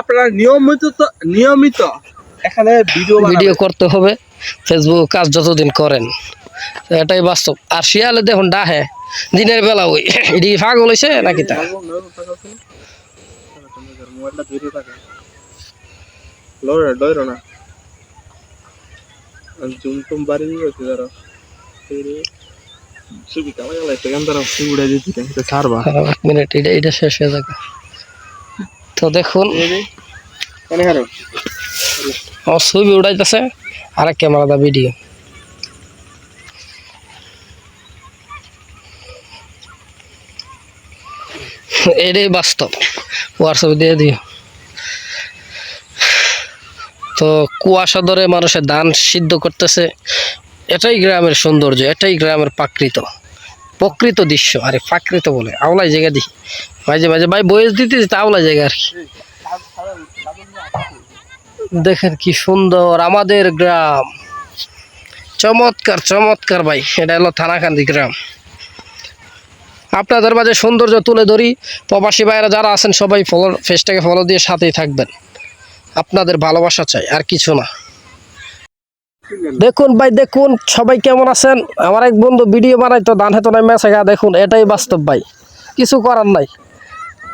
আপনারা নিয়মিত নিয়মিত এখানে ভিডিও ভিডিও করতে হবে। ফেসবুক কাজ যতদিন করেন। এটাই বাস্তব। আর শিয়ালে দেখুন ডাহে। দিনের বেলা ওই এটি পাগল হয়েছে নাকি তা? হ্যাঁ, এক মিনিট এটা এটা শেষ হয়ে যাবে তো দেখুন। আমার ছবি উড়াইতেছে। আর এক ক্যামেরাটা ভিডিও। এটাই বাস্তব। হোয়াটসঅ্যাপে দিয়ে দিও। তো কুয়াশা ধরে মানুষের ধান সিদ্ধ করতেছে। এটাই গ্রামের সৌন্দর্য এটাই গ্রামের প্রাকৃত। প্রকৃত দৃশ্য, আরে প্রাকৃত বলে, আওলাই জায়গা দিই মাঝে মাঝে ভাই বয়স দিতে দিতে আওলাই জায়গা আর কি। দেখেন কি সুন্দর আমাদের গ্রাম। চমৎকার চমৎকার ভাই, এটা হলো থানাকান্দি গ্রাম। আপনাদের মাঝে সৌন্দর্য তুলে ধরি, প্রবাসী ভাইয়েরা যারা আছেন, সবাই ফলো ফেসটাকে ফলো দিয়ে সাথেই থাকবেন। আপনাদের ভালোবাসা চাই, আর কিছু না। দেখুন ভাই দেখুন সবাই কেমন আছেন? আমার এক বন্ধু ভিডিও বানাই তো দান হেতো নাই মেসে গা দেখুন এটাই বাস্তব ভাই। কিছু করার নাই।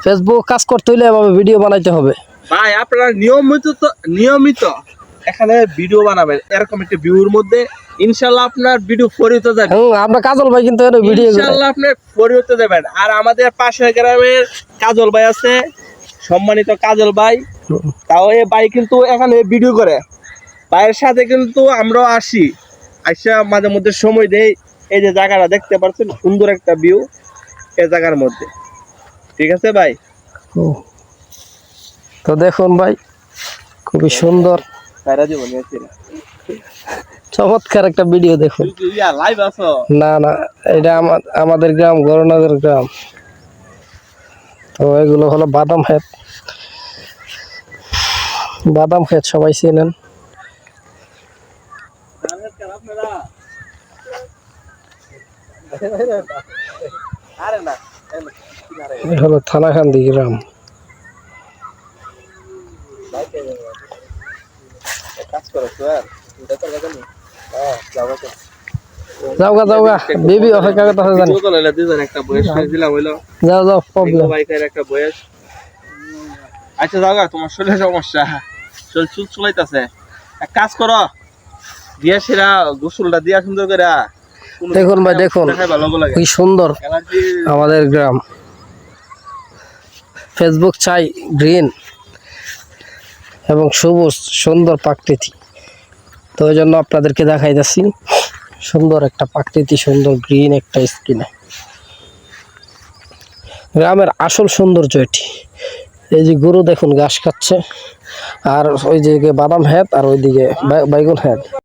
ফেসবুক কাজ করতে হইলে এভাবে ভিডিও বানাইতে হবে। ভাই আপনারা নিয়মিত তো নিয়মিত এখানে ভিডিও বানাবেন। এরকম একটা ভিউর মধ্যে ইনশাল্লাহ আপনার ভিডিও ফরিতে যাবে। হুম আমরা কাজল ভাই কিন্তু এটা ভিডিও ইনশাল্লাহ আপনি ফরিতে যাবেন আর আমাদের পাশের গ্রামের কাজল ভাই আছে সম্মানিত কাজল ভাই তাও এই ভাই কিন্তু এখানে ভিডিও করে। ভাইয়ের সাথে কিন্তু আমরাও আসি। আসা মাঝে মধ্যে সময় দেই। এই যে জায়গাটা দেখতে পাচ্ছেন সুন্দর একটা ভিউ এই জায়গার মধ্যে। ঠিক আছে ভাই? তো দেখুন ভাই খুবই সুন্দর। চমৎকার একটা ভিডিও দেখুন। না না এটা আমা- আমাদের গ্রাম গরুনগর গ্রাম। তো এগুলো হলো বাদাম ক্ষেত। বাদাম ক্ষেত সবাই চেনেন। আরে না? এটা হলো থানাকান্দি গ্রাম যাওগা যাওগা বেবি অপেক্ষা করতে জানি। একটা বয়স দিলাম হইল। যাও যাও প্রবলেম। বাইকের একটা বয়স। আচ্ছা যাও গা, তোমার শরীরে সমস্যা। শরীর চুল চুলাইতেছে। এক কাজ করো দিয়া সেরা গোসলটা দিয়া সুন্দর করে। দেখুন ভাই, দেখুন। কি সুন্দর আমাদের গ্রাম। ফেসবুক চাই গ্রিন এবং সবুজ সুন্দর প্রাকৃতি। তো ওই জন্য আপনাদেরকে দেখাইতেছি সুন্দর একটা প্রাকৃতি সুন্দর গ্রিন একটা স্কিনে গ্রামের আসল সৌন্দর্য এটি। এই যে গরু দেখুন ঘাস খাচ্ছে। আর ওই দিকে বাদাম হেত আর ওইদিকে বাইগুন হেত।